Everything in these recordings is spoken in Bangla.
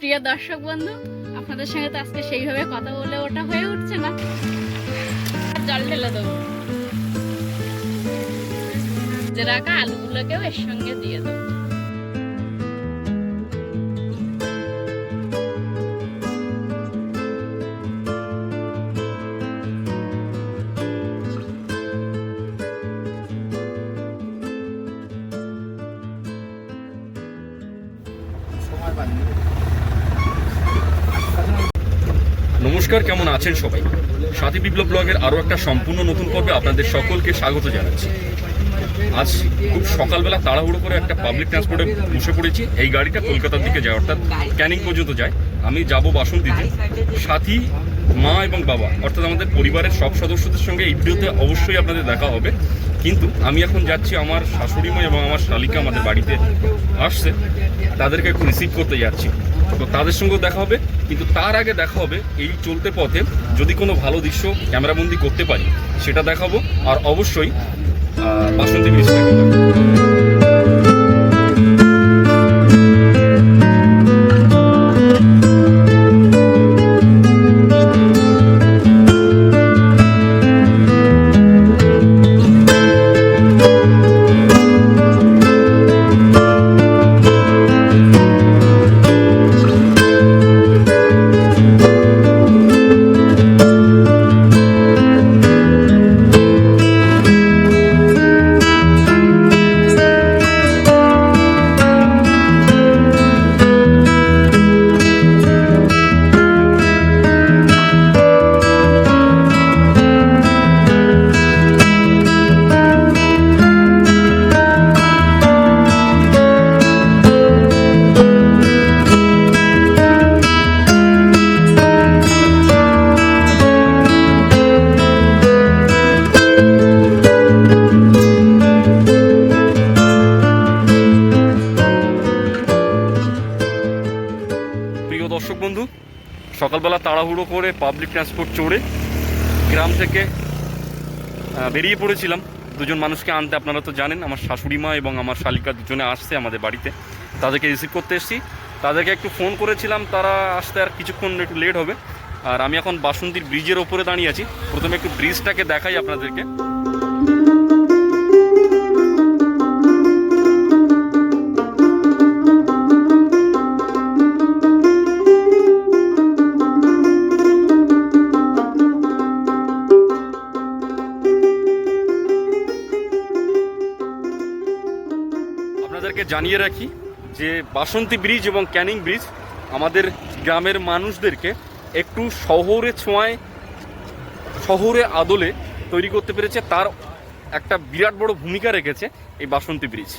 প্রিয় দর্শক বন্ধু, আপনাদের সঙ্গে তো আজকে সেইভাবে কথা বলে ওটা হয়ে উঠছে না। জল ঢেলে দেবো। যে আলুগুলোকেও এর সঙ্গে দিয়ে দেবো। নমস্কার, কেমন আছেন সবাই? সাথী বিপ্লব ব্লগের আরও একটা সম্পূর্ণ নতুন পর্বে আপনাদের সকলকে স্বাগত জানাচ্ছি। আজ খুব সকালবেলা তাড়াহুড়ো করে একটা পাবলিক ট্রান্সপোর্টে বসে পড়েছি। এই গাড়িটা কলকাতার দিকে যায়, অর্থাৎ ক্যানিং পর্যন্ত যায়। আমি যাব বাসন্তীতে। সাথী, মা এবং বাবা, অর্থাৎ আমাদের পরিবারের সব সদস্যদের সঙ্গে এই ভিডিওতে অবশ্যই আপনাদের দেখা হবে। কিন্তু আমি এখন যাচ্ছি আমার শাশুড়ি মা এবং আমার শালিকা আমাদের বাড়িতে আসছে, তাদেরকে একটু রিসিভ করতে যাচ্ছি। তো তাদের সঙ্গেও দেখা হবে, কিন্তু তার আগে দেখা হবে এই চলতে পথে যদি কোনো ভালো দৃশ্য ক্যামেরাবন্দি করতে পারি, সেটা দেখাবো। আর অবশ্যই বাসন্তী ব্রিজটা পাবলিক ট্রান্সপোর্ট চড়ে গ্রাম থেকে বেরিয়ে পড়েছিলাম। দুজন মানুষকে আনতে আপনারা তো জানেন, আমার শাশুড়ি মা এবং আমার শালিকা দুজনে আসছে আমাদের বাড়িতে। তাদেরকে রিসিভ করতে এসেছি। তাদেরকে একটু ফোন করেছিলাম, তারা আসতে আর কিছুক্ষণ একটু লেট হবে। আর আমি এখন বাসন্তীর ব্রিজের ওপরে দাঁড়িয়ে আছি। প্রথমে একটু ব্রিজটাকে দেখাই আপনাদেরকে। জানিয়ে রাখি যে বাসন্তী ব্রিজ এবং ক্যানিং ব্রিজ আমাদের গ্রামের মানুষদেরকে একটু শহরে ছোঁয়ায়, শহরে আদলে তৈরি করতে পেরেছে। তার একটা বিরাট বড় ভূমিকা রেখেছে এই বাসন্তী ব্রিজ।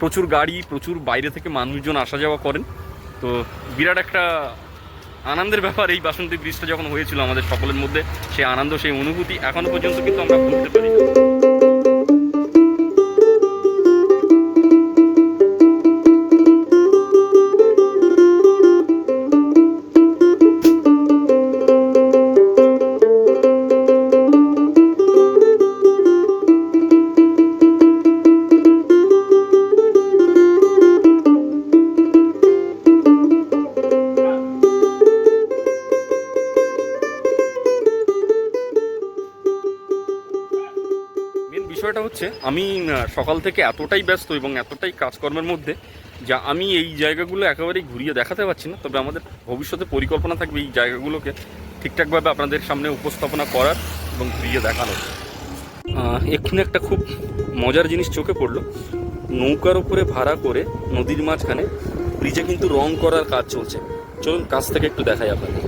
প্রচুর গাড়ি, প্রচুর বাইরে থেকে মানুষজন আসা যাওয়া করেন। তো বিরাট একটা আনন্দের ব্যাপার এই বাসন্তী ব্রিজটা যখন হয়েছিল আমাদের সকলের মধ্যে, সেই আনন্দ, সেই অনুভূতি এখনও পর্যন্ত কিন্তু আমরা ভুলতে পারি আমি সকাল থেকে এতটাই ব্যস্ত এবং এতটাই কাজকর্মের মধ্যে যা আমি এই জায়গাগুলো একেবারেই ঘুরিয়ে দেখাতে পারছি না। তবে আমাদের ভবিষ্যতে পরিকল্পনা থাকবে এই জায়গাগুলোকে ঠিকঠাকভাবে আপনাদের সামনে উপস্থাপনা করার এবং ঘুরিয়ে দেখানোর। এক্ষুনি একটা খুব মজার জিনিস চোখে পড়ল। নৌকার উপরে ভাড়া করে নদীর মাঝখানে ব্রিজে কিন্তু রং করার কাজ চলছে। চলুন, কাছ থেকে একটু দেখাই আপনাদের।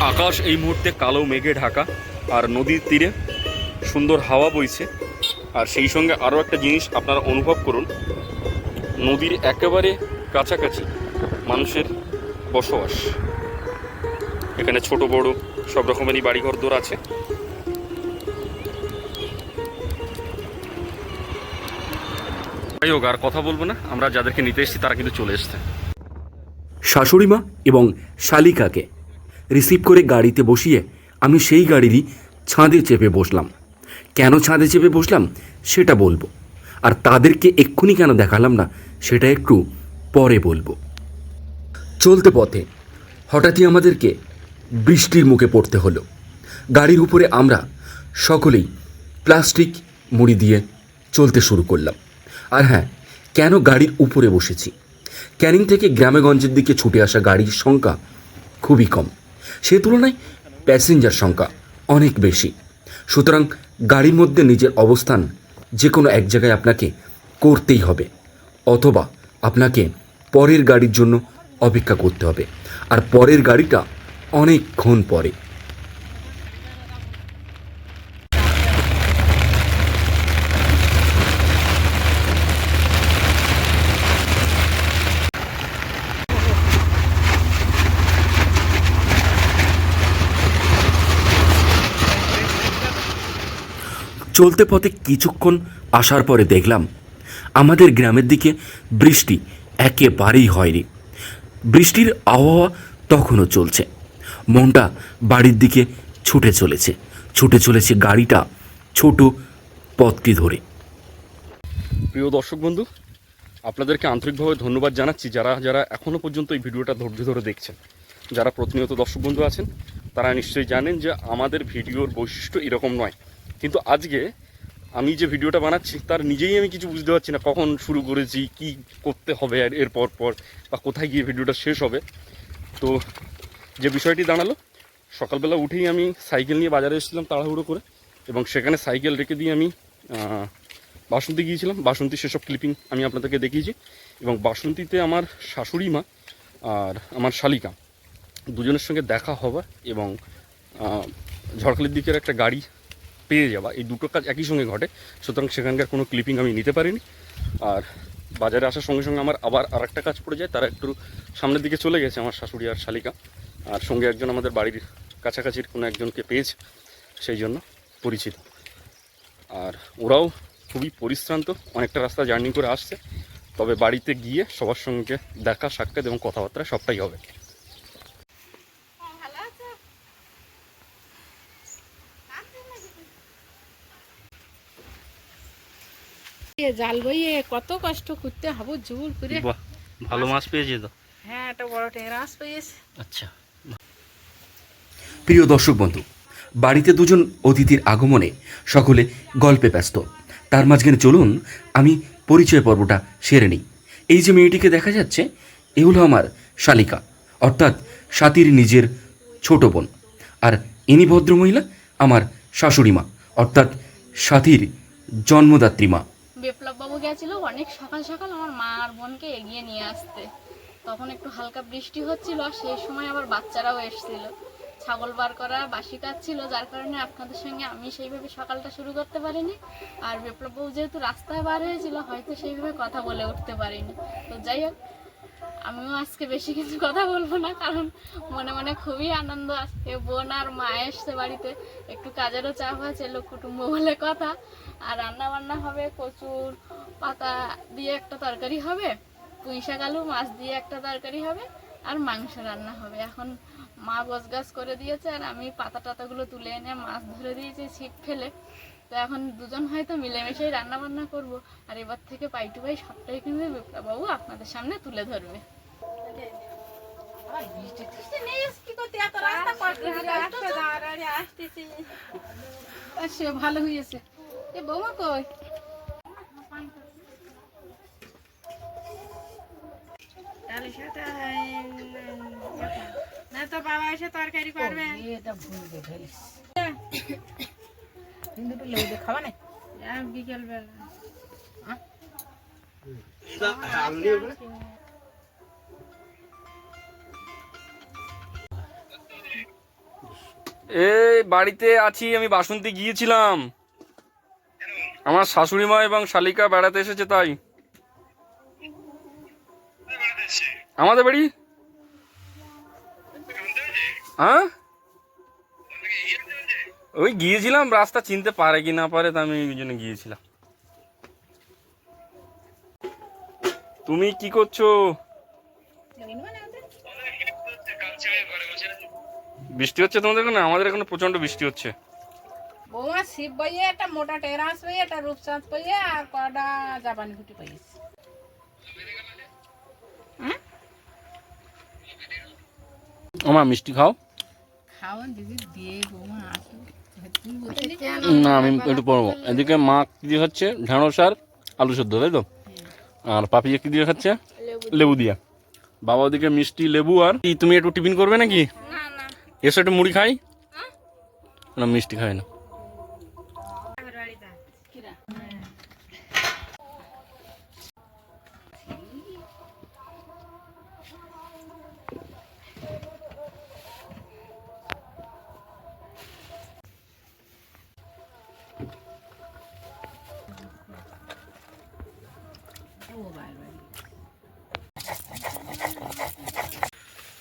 আকাশ এই মুহূর্তে কালো মেঘে ঢাকা, আর নদীর তীরে সুন্দর হাওয়া বইছে। আর সেই সঙ্গে আরও একটা জিনিস আপনারা অনুভব করুন, নদীর একেবারে কাছাকাছি মানুষের বসবাস। এখানে ছোট, বড় সব রকমেরই বাড়িঘর, দোর আছে। যাই হোক আর কথা বলব না, আমরা যাদেরকে নিতে এসেছি তারা কিন্তু চলে এসছে। শাশুড়ি মা এবং শালিকাকে রিসিভ করে গাড়িতে বসিয়ে আমি সেই গাড়িরই ছাদে চেপে বসলাম। কেন ছাদে চেপে বসলাম? সেটা বলব। আর তাদেরকে এক্ষুনি কেন দেখালাম না, সেটা একটু পরে বলব। চলতে পথে হঠাৎই আমাদেরকে বৃষ্টির মুখে পড়তে হলো। গাড়ির উপরে আমরা সকলেই প্লাস্টিক মুড়ি দিয়ে চলতে শুরু করলাম। আর হ্যাঁ কেন গাড়ির উপরে বসেছি? ক্যানিং থেকে গ্রামেগঞ্জের দিকে ছুটে আসা গাড়ির সংখ্যা খুবই কম। সে তুলনায় প্যাসেঞ্জার সংখ্যা অনেক বেশি। সুতরাং গাড়ির মধ্যে নিজের অবস্থান যে কোনো এক জায়গায় আপনাকে করতেই হবে, অথবা আপনাকে পরের গাড়ির জন্য অপেক্ষা করতে হবে। আর পরের গাড়িটা অনেকক্ষণ পরে। চলতে পথে কিছুক্ষণ আসার পরে দেখলাম, আমাদের গ্রামের দিকে বৃষ্টি একেবারেই হয়নি। বৃষ্টির আবহাওয়া তখনও চলছে। মনটা বাড়ির দিকে ছুটে চলেছে ছুটে চলেছে গাড়িটা ছোট পথটি ধরে। প্রিয় দর্শক বন্ধু, আপনাদেরকে আন্তরিকভাবে ধন্যবাদ জানাচ্ছি যারা যারা এখনও পর্যন্ত এই ভিডিওটা ধৈর্য ধরে দেখছেন। যারা প্রতিনিয়ত দর্শক বন্ধু আছেন, তারা নিশ্চয়ই জানেন যে আমাদের ভিডিওর বৈশিষ্ট্য এরকম নয়। কিন্তু আজকে আমি যে ভিডিওটা বানাচ্ছি, তার নিজেই আমি কিছু বুঝতে পারছি না কখন শুরু করেছি, কি করতে হবে আর এর পর পর, বা কোথায় গিয়ে ভিডিওটা শেষ হবে। তো যে বিষয়টি দাঁড়াল, সকালবেলা উঠেই আমি সাইকেল নিয়ে বাজারে এসেছিলাম তাড়াহুড়ো করে, এবং সেখানে সাইকেল রেখে দিয়ে আমি বাসন্তী গিয়েছিলাম। বাসন্তী সেসব ক্লিপিং আমি আপনাদেরকে দেখিয়েছি। এবং বাসন্তীতে আমার শাশুড়ি মা আর আমার শালিকা দুজনের সঙ্গে দেখা হওয়া এবং ঝড়খালির দিকের একটা গাড়ি পেয়ে যাওয়া। এই দুটো কাজ একই সঙ্গে ঘটে। সুতরাং সেখানকার কোনো ক্লিপিং আমি নিতে পারিনি। আর বাজারে আসার সঙ্গে সঙ্গে আমার আবার আর একটা কাজ পড়ে যায়। তারা একটু সামনের দিকে চলে গেছে আমার শাশুড়ি আর শালিকা। আর সঙ্গে একজন আমাদের বাড়ির কাছাকাছির কোনো একজনকে পেয়েছে। সেই জন্য পরিচিত। আর ওরাও খুবই পরিশ্রান্ত। অনেকটা রাস্তা জার্নি করে আসছে। তবে বাড়িতে গিয়ে সবার সঙ্গে দেখা, সাক্ষাৎ এবং কথাবার্তা সবটাই হবে ভালো আছো এ জাল বইয়ে কত কষ্ট করতে হব জোর করে। ভালো মাছ পেয়েছি তো। হ্যাঁ একটা বড় টেরাস পেয়েছে। আচ্ছা। প্রিয় দর্শক বন্ধু বাড়িতে দুজন অতিথির আগমনে সকলে গল্পে ব্যস্ত। তার মাঝখানে চলুন আমি পরিচয় পর্বটা সেরে নিই। এই যে মেয়েটিকে দেখা যাচ্ছে এ হলো আমার শালিকা অর্থাৎ সাথীর নিজের ছোট বোন। আর ইনি ভদ্রমহিলা আমার শাশুড়ি মা অর্থাৎ সাথীর জন্মদাত্রী মা। বিপ্লব বাবু গেছিল, অনেক সকাল সকাল আমার মা আর বোনকে এগিয়ে নিয়ে আসতে। তখন একটু হালকা বৃষ্টি হচ্ছিল, সেই সময় আবার বাচ্চারাও এসেছিল। ছাগল বার করা বাসি কাজ ছিল, যার কারণে আপনাদের সঙ্গে আমি সেইভাবে সকালটা শুরু করতে পারিনি। আর বিপ্লব বাবু যেহেতু রাস্তায় বার হয়েছিল, হয়তো সেইভাবে কথা বলে উঠতে পারিনি। তো যাই হোক, আমিও আজকে বেশি কিছু কথা বলব না, কারণ মনে মনে খুবই আনন্দ আজকে বোন আর মা এসছে বাড়িতে, একটু কাজেরও চাপ আছে, লোক কুটুম্ব বলে কথা। আর রান্না বান্না হবে কচুর পাতা দিয়ে একটা তরকারি হবে পুঁই শাক আলু মাছ দিয়ে একটা তরকারি হবে আর মাংস রান্না হবে। এখন মা গোছ গাছ করে দিয়েছে আর আমি পাতা টাতাগুলো তুলে এনে মাছ ধরে দিয়েছি ছিপ ফেলে। তো এখন দুজন হয়তো মিলেমিশেই রান্না বান্না করব। আর এবার থেকে পাই টু পাই সবটাই কিন্তু বিপ্লববাবু আপনাদের সামনে তুলে ধরবে। সে ভালো হয়েছে। এ বৌমা কই? তাহলে না তো বাবা এসে তরকারি করবে। বিকেল বেলা? এই বাড়িতে আছি আমি বাসন্তী গিয়েছিলাম। আমার শাশুড়ি মা এবং শালিকা বেড়াতে এসেছে তাই। আমাদের বাড়ি? হ্যাঁ? ওই গিয়েছিলাম, রাস্তা চিনতে পারে কি না পারে, তা আমি ওই জন্য গিয়েছিলাম। তুমি কি করছ? বৃষ্টি হচ্ছে তোমাদের এখানে? আমাদের এখানে প্রচণ্ড বৃষ্টি হচ্ছে। বৌমা শিব বইয়ে একটা মোটা টেরাস বইয়ে একটা রূপচাঁদ বইয়ে আর কটা জাপানি ফুটি পাইয়েছি আমার মিষ্টি খাও। খাওয়ান দিদি দিয়ে বৌমা আসো। না আমি একটু পড়ব এদিকে মা কি দিয়ে খাচ্ছে? ঢেঁড়স আর আলু সেদ্ধ তাই তো? আর পাপিয়া কি দিয়ে খাচ্ছে? লেবু দিয়া। বাবা ওদিকে মিষ্টি লেবু আর তুমি একটু টিফিন করবে নাকি? না না। এসে একটু মুড়ি খাই। না মিষ্টি খাই না।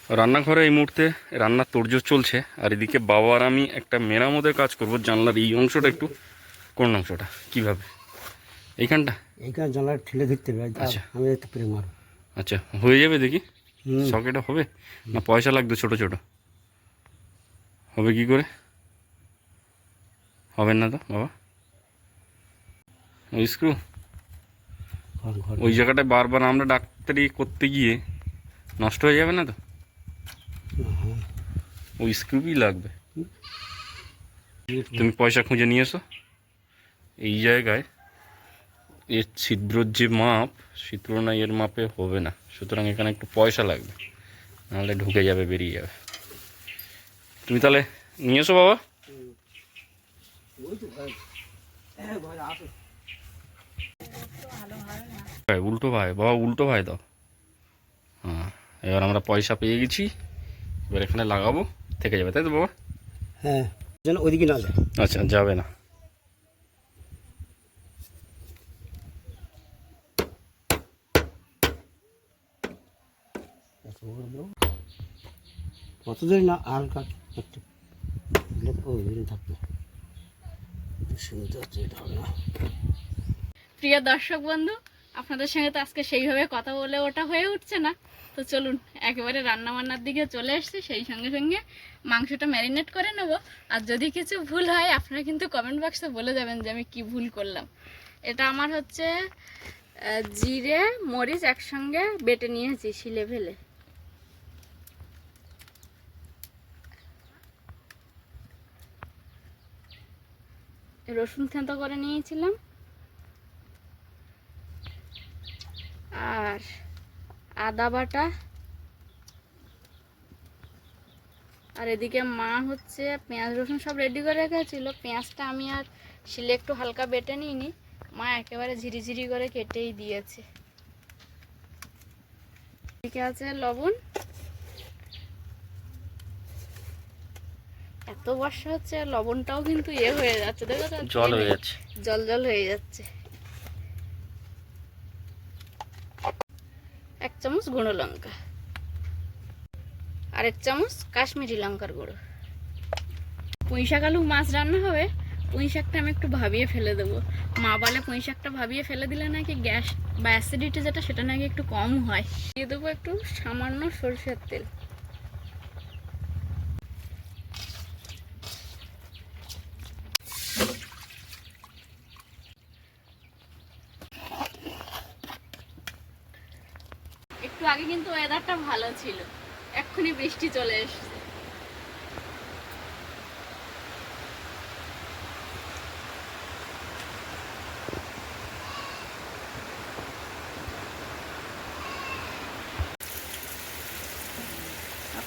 রান্নাঘরে এই মুহূর্তে রান্নার তোড়জোড় চলছে আর এদিকে বাবা আর আমি একটা মেরামতের কাজ করব জানলার এই অংশটা একটু কোন অংশটা কীভাবে? এইখানটা? এইখানে জানলা ঠেলে ধরতে হবে আচ্ছা। আমি একটু প্রেম মারো আচ্ছা হয়ে যাবে দেখি। সকেটে হবে? না পয়সা লাগবে ছোট ছোট। হবে কি করে? হবে না তো বাবা? ওই স্ক্রু ওই জায়গাটায় বারবার আমরা ডাক্তারি করতে গিয়ে নষ্ট হয়ে যাবে না তো? ওই স্ক্রুই লাগবে। তুমি পয়সা খুঁজে নিয়ে এসো। এই জায়গায় এর ছিদ্রর যে মাপ ছিদ্র না এর মাপে হবে না। সুতরাং এখানে একটু পয়সা লাগবে। নাহলে ঢুকে যাবে, বেরিয়ে যাবে। তুমি তাহলে নিয়ে এসো বাবা। উল্টো ভাই, বাবা উল্টো ভাই দাও। হ্যাঁ এবার আমরা পয়সা পেয়ে গেছি। এবার এখানে লাগাবো থেকে যাবে তাই তো বাবা? হ্যাঁ যেন ওইদিকে না যায়। আচ্ছা যাবে না। কত একটু থাকবে। প্রিয় দর্শক বন্ধু আপনাদের সঙ্গে তো আজকে সেইভাবে কথা বলে ওটা হয়ে উঠছে না। তো চলুন একেবারে রান্না বান্নার দিকে চলে এসছি, সেই সঙ্গে সঙ্গে মাংসটা ম্যারিনেট করে নেব। আর যদি কিছু ভুল হয়, আপনারা কিন্তু কমেন্ট বক্সে বলে যাবেন যে আমি কি ভুল করলাম। এটা আমার হচ্ছে জিরে, মরিচ একসঙ্গে বেটে নিয়েছি শিলে ফেলে। রসুন থেঁতো করে নিয়েছিলাম। আর আদা বাটা আর এদিকে মা হচ্ছে পেঁয়াজ রসুন সব রেডি করে রেখেছিল। পেঁয়াজটা আমি আর শিলে একটু হালকা বেটে নিইনি। মা একেবারে ঝিরিঝিরি করে কেটেই দিয়েছে। এদিকে আছে লবণ। এত বর্ষা হচ্ছে আর লবণটাও কিন্তু ইয়ে হয়ে যাচ্ছে দেখো তো জল হয়ে যাচ্ছে। জল জল হয়ে যাচ্ছে। এক চামচ গুঁড়ো লঙ্কা। আর এক চামচ কাশ্মীরি লঙ্কার গুঁড়ো। পুঁই শাক আলু মাছ রান্না হবে পুঁই শাকটা আমি একটু ভাবিয়ে ফেলে দেবো। মা বলে পুঁই শাকটা ভাবিয়ে ফেলে দিলে নাকি গ্যাস বা অ্যাসিডিটি যেটা সেটা নাকি একটু কম হয়। দিয়ে দেবো একটু সামান্য সরষের তেল। একটু আগে কিন্তু ওয়েদারটা ভালো ছিল। এক্ষুনি বৃষ্টি চলে এসেছে।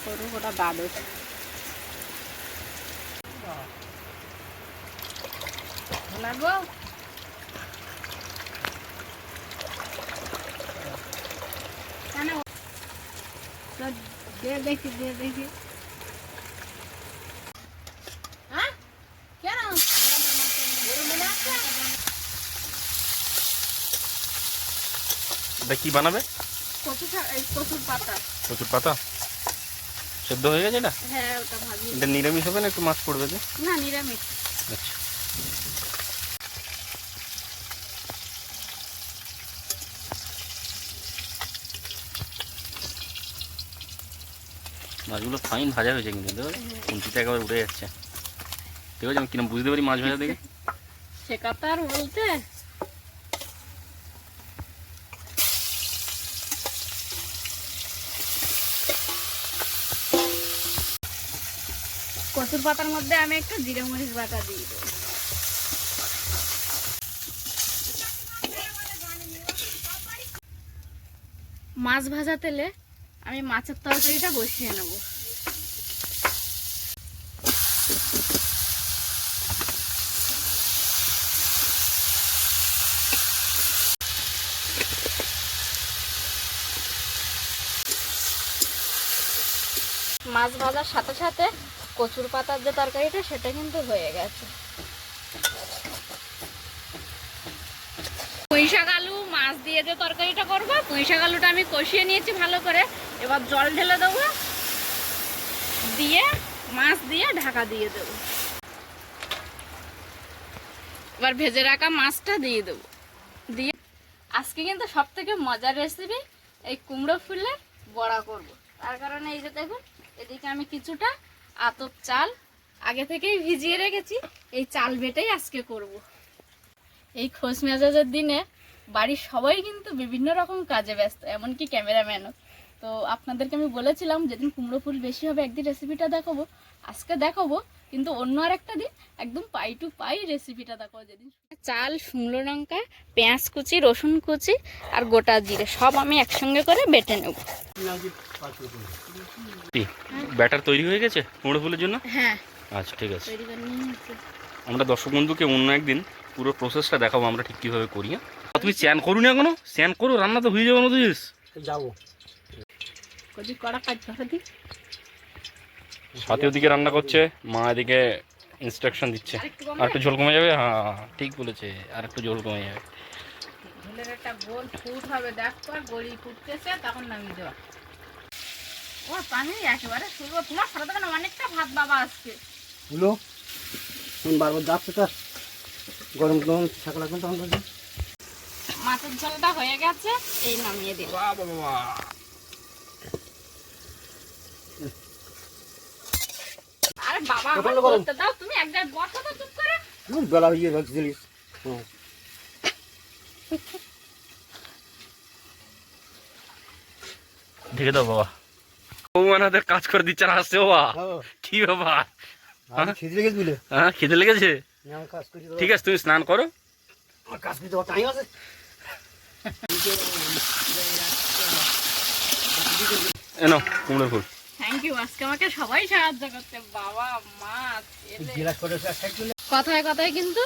করব ওটা দ্বাদশ লাগবো কেন তো দে দেখি দে দেখি। হ্যাঁ? কেন? এটা কি বানাবে? কচু কচুর পাতা। প্রচুর পাতা? সেদ্ধ হয়ে গেছে এটা? হ্যাঁ ওটা ভাবি এটা নিরামিষ হবে না একটু মাছ পড়বে না নিরামিষ। মাছগুলো ফাইন ভাজা হয়েছে কিন্তু, দেখো খুন্তিটা একেবারে উঠে যাচ্ছে। ঠিক আছে আমি কিরম বুঝতে পারি মাছ ভাজা দেখে? সে আর বলতে? কচুর পাতার মধ্যে আমি একটু জিরে মরিচ বাটা দিয়ে দেবো। মাছ ভাজা তেলে আমি মাছের তরকারিটা বসিয়ে নেব। মাছ ভাজার সাথে সাথে কচুর পাতার যে তরকারিটা, সেটা কিন্তু হয়ে গেছে। পুঁইশাক আলু, মাছ দিয়ে যে তরকারিটা করব, পুঁইশাক আলুটা আমি কষিয়ে নিয়েছি ভালো করে। এবার জল ঢেলে দেবো। দিয়ে, মাছ দিয়ে ঢাকা দিয়ে দেবো। এবার ভেজে রাখা মাছটা দিয়ে দেবো। দিয়ে, আজকে কিন্তু সব থেকে মজার রেসিপি এই কুমড়ো ফুলের বড়া করব। তার কারণে এই যে দেখুন এদিকে আমি কিছুটা আতপ চাল আগে থেকেই ভিজিয়ে রেখেছি। এই চাল বেটেই আজকে করব। এই খোঁজ মেজাজের দিনে বাড়ির সবাই কিন্তু বিভিন্ন রকম কাজে ব্যস্ত, এমনকি ক্যামেরাম্যানও। তো আপনাদেরকে আমি বলেছিলাম, যেদিন কুমড়ো ফুল বেশি হবে, একদিন রেসিপিটা দেখাবো। আজকে দেখাবো কিন্তু অন্য আর একটা দিন একদম পাই টু পাই রেসিপিটা দেখো যেদিন চাল শুকনো লঙ্কা পেঁয়াজ কুচি রসুন কুচি আর গোটা জিরে সব আমি একসঙ্গে করে বেটে নেব। ব্যাটার তৈরি হয়ে গেছে কুমড়ো ফুলের জন্য? হ্যাঁ। আচ্ছা ঠিক আছে। করে। আমরা দর্শক বন্ধুকে অন্য একদিন পুরো প্রসেসটা দেখাবো আমরা ঠিক কীভাবে করি হ্যাঁ? তুমি চ্যান করুন এখনও? চ্যান করো রান্না তো হয়ে যাবে না তুই যাব। কদি কড়া কাজ করে দি সাথে ওদিকে রান্না করছে মা এদিকে ইনস্ট্রাকশন দিচ্ছে। আর একটু ঝোল কমে যাবে? হ্যাঁ ঠিক বলেছে আর একটু ঝোল কমে যাবে। ঝোলের একটা গোল ফুট হবে দেখ গড়ি ফুটতেছে তখন নামিয়ে দেওয়া। ও পানি একেবারে শুরু তোমার সারা দোকানে অনেকটা ভাত বাবা আজকে। হলো বারবার যাচ্ছে তো। গরম গরম থাকা লাগবে তখন মাছের ঝোলটা হয়ে গেছে এই নামিয়ে বাবা আমার করতে দাও তুমি এক জায়গায় বসো তো চুপ করে। বেলা হয়ে যাচ্ছে জিনিস। ঢেকে দাও বাবা। বৌমানাদের কাজ করে দিচ্ছে না আসছে বাবা। হ্যাঁ, কি বাবা আমি খিদে লেগেছে বুঝলে? হ্যাঁ খিদে লেগেছে? ঠিক আছে তুমি স্নান করো। কাজ করতে টাইম আছে। এনো কুমড়ো ফুল। থ্যাংক ইউ আজকে আমাকে সবাই সাহায্য করতে বাবা কথায় কথায় কিন্তু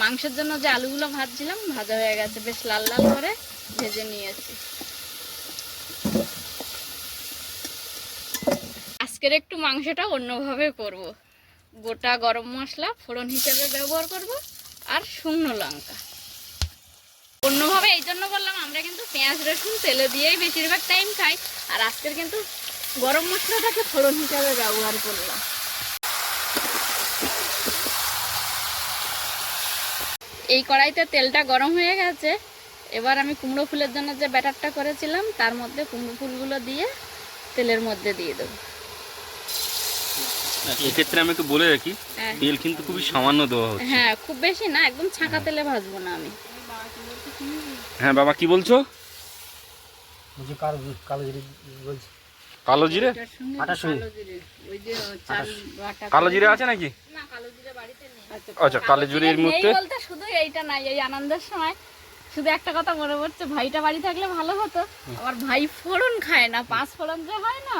মাংসের জন্য যে আলুগুলো ভাজছিলাম ভাজা হয়ে গেছে। বেশ লাল লাল করে ভেজে নিয়েছি। আজকের একটু মাংসটা অন্যভাবে করব। গোটা গরম মশলা ফোড়ন হিসেবে ব্যবহার করব আর শুকনো লঙ্কা। অন্যভাবে এই জন্য বললাম আমরা কিন্তু পেঁয়াজ রসুন তেলে দিয়েই বেশিরভাগ টাইম খাই। আর আজকের কিন্তু গরম মশলাটাকে ফোড়ন হিসাবে ব্যবহার করলাম। এই কড়াইতে তেলটা গরম হয়ে গেছে। এবার আমি কুমড়ো ফুলের জন্য যে ব্যাটারটা করেছিলাম তার মধ্যে কুমড়ো ফুলগুলো দিয়ে তেলের মধ্যে দিয়ে দেবো। এক্ষেত্রে আমি একটু বলে রাখি হ্যাঁ। তেল কিন্তু খুবই সামান্য দেওয়া হচ্ছে। হ্যাঁ খুব বেশি না একদম ছাঁকা তেলে ভাজবো না আমি। হ্যাঁ বাবা কি বলছো? কালো কালো জিরে বলছি। কালো জিরে? কালো জিরে। আছে নাকি? নেই। আচ্ছা কালো জিরের মধ্যে? বলতে শুধু এইটা নাই এই আনন্দের সময়। শুধু একটা কথা মনে পড়ছে ভাইটা বাড়ি থাকলে ভালো হতো। আবার ভাই ফোড়ন খায় না পাঁচ ফোড়ন যে হয় না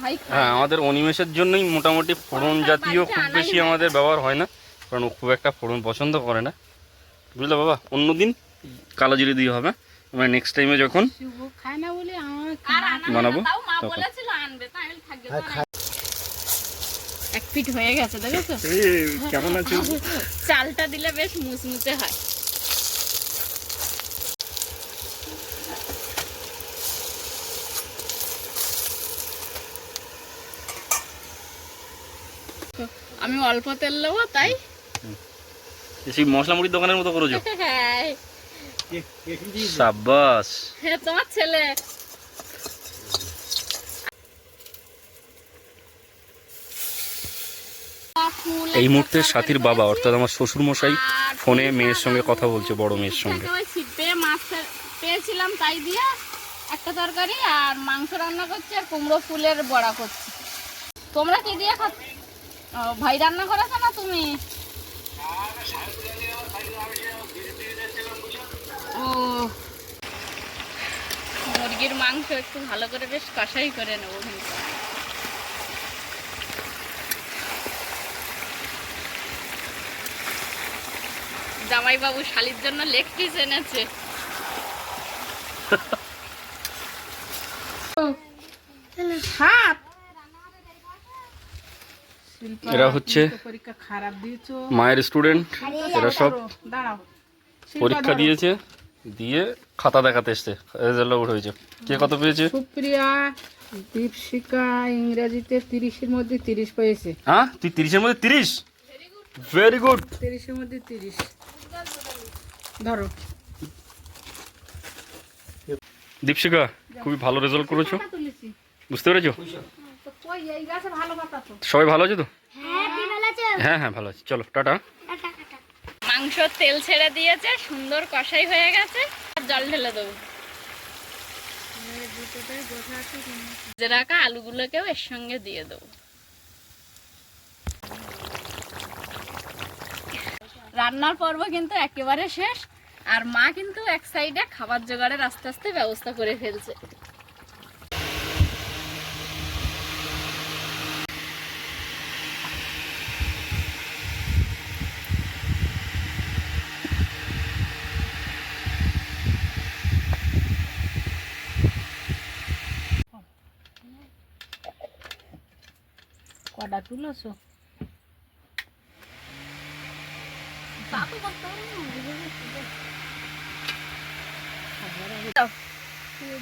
ভাই হ্যাঁ আমাদের অনিমেষের জন্যই মোটামুটি ফোড়ন জাতীয় খুব বেশি আমাদের ব্যবহার হয় না কারণ ও খুব একটা ফোড়ন পছন্দ করে না। বুঝলে বাবা? অন্যদিন কালো জিরে দিয়ে হবে। মানে নেক্সট টাইমে যখন খায় না বলে বানাবো? তখন। হ্যাঁ, এক ফিট হয়ে গেছে দেখেছ? কেমন আছে? চালটা দিলে বেশ মুচমুচে হয়। আমি অল্প তেল নেব তাই? সেই মশলা মুড়ির দোকানের মতো করেছ? হ্যাঁ। সাব্বাস। হ্যাঁ তোমার ছেলে ফুল এই মুহূর্তে সাথীর বাবা অর্থাৎ আমার শ্বশুর মশাই ফোনে মেয়ের সঙ্গে কথা বলছে বড় মেয়ের সঙ্গে। পেয়েছিলাম তাই দিয়ে একটা তরকারি আর মাংস রান্না করছি আর কুমড়ো ফুলের বড়া করছি। তোমরা কি দিয়ে ও, ভাই রান্না করেছ না তুমি? ও মুরগির মাংস একটু ভালো করে বেশ কষাই করে নেব জামাইবাবু শালির জন্য লেগ পিস এনেছে। এরা হচ্ছে পরীক্ষা মায়ের স্টুডেন্ট এরা সব পরীক্ষা দিয়েছে দিয়ে খাতা দেখাতে এসছে। রেজাল্ট আউট হয়েছে। কে কত পেয়েছে? সুপ্রিয়া দীপশিকা ইংরেজিতে তিরিশের মধ্যে তিরিশ পেয়েছে। হ্যাঁ তুই তিরিশের মধ্যে তিরিশ? ভেরি গুড তিরিশের মধ্যে তিরিশ। ধরো। দীপশিকা খুবই ভালো রেজাল্ট করেছ। বুঝতে পেরেছ? তো কই এই গাছে ভালো কথা তো। সবাই ভালো আছে তো? হ্যাঁ হ্যাঁ ভালো আছে। চলো টাটা। মাংস তেল ছেড়ে দিয়েছে সুন্দর কষাই হয়ে গেছে। আর জল ঢেলে দেবো। যে রাখা আলুগুলোকেও এর সঙ্গে দিয়ে দেবো। রান্নার পর্ব কিন্তু একেবারে শেষ, আর মা কিন্তু এক সাইডে খাবার জোগাড়ের আস্তে আস্তে ব্যবস্থা করে ফেলছে। কটা তুলেছো ভয় খায় না ভাত থেকে ভয় খায় না তাহলে কাজ করলে তাই না, এইটা না, তাহলে এটা তোরা তো পারবে না না, হাত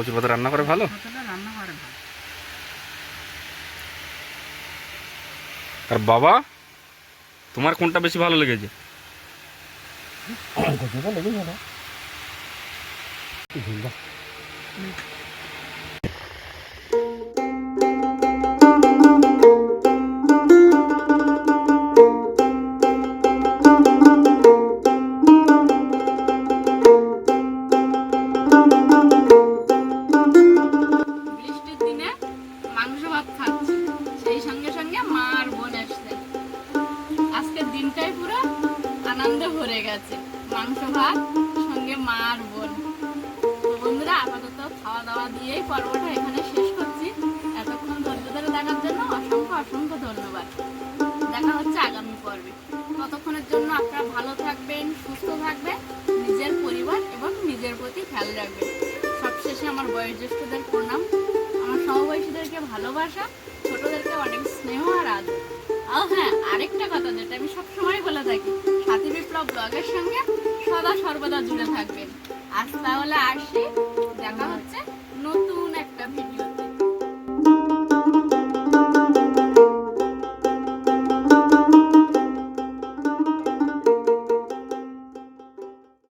কচুর পাতা রান্না করে ভালো? রান্না করে ভালো। আর বাবা তোমার কোনটা বেশি ভালো লেগেছে? কচুটা লেগেছে না। ভরে গেছে। মাংস ভাত, সঙ্গে মা আর বোন। বন্ধুরা, আপাতত খাওয়া দাওয়া দিয়েই পর্বটা এখানে শেষ করছি। এতক্ষণ ধৈর্য ধরে দেখার জন্য অসংখ্য অসংখ্য ধন্যবাদ। দেখা হচ্ছে আগামী পর্বে। ততক্ষণের জন্য আপনারা ভালো থাকবেন, সুস্থ থাকবেন, নিজের পরিবার এবং নিজের প্রতি খেয়াল রাখবেন। সবশেষে আমার বয়োজ্যেষ্ঠদের প্রণাম। আমার সমবয়সীদেরকে ভালোবাসা, ছোটদেরকে অনেক স্নেহ আর আদর। ও হ্যাঁ আরেকটা কথা যেটা আমি সবসময় বলে থাকি বিপ্লব ব্লগের সঙ্গে সদা সর্বদা জুড়ে থাকবেন আজ তাহলে আসি। দেখা হচ্ছে নতুন একটা ভিডিওতে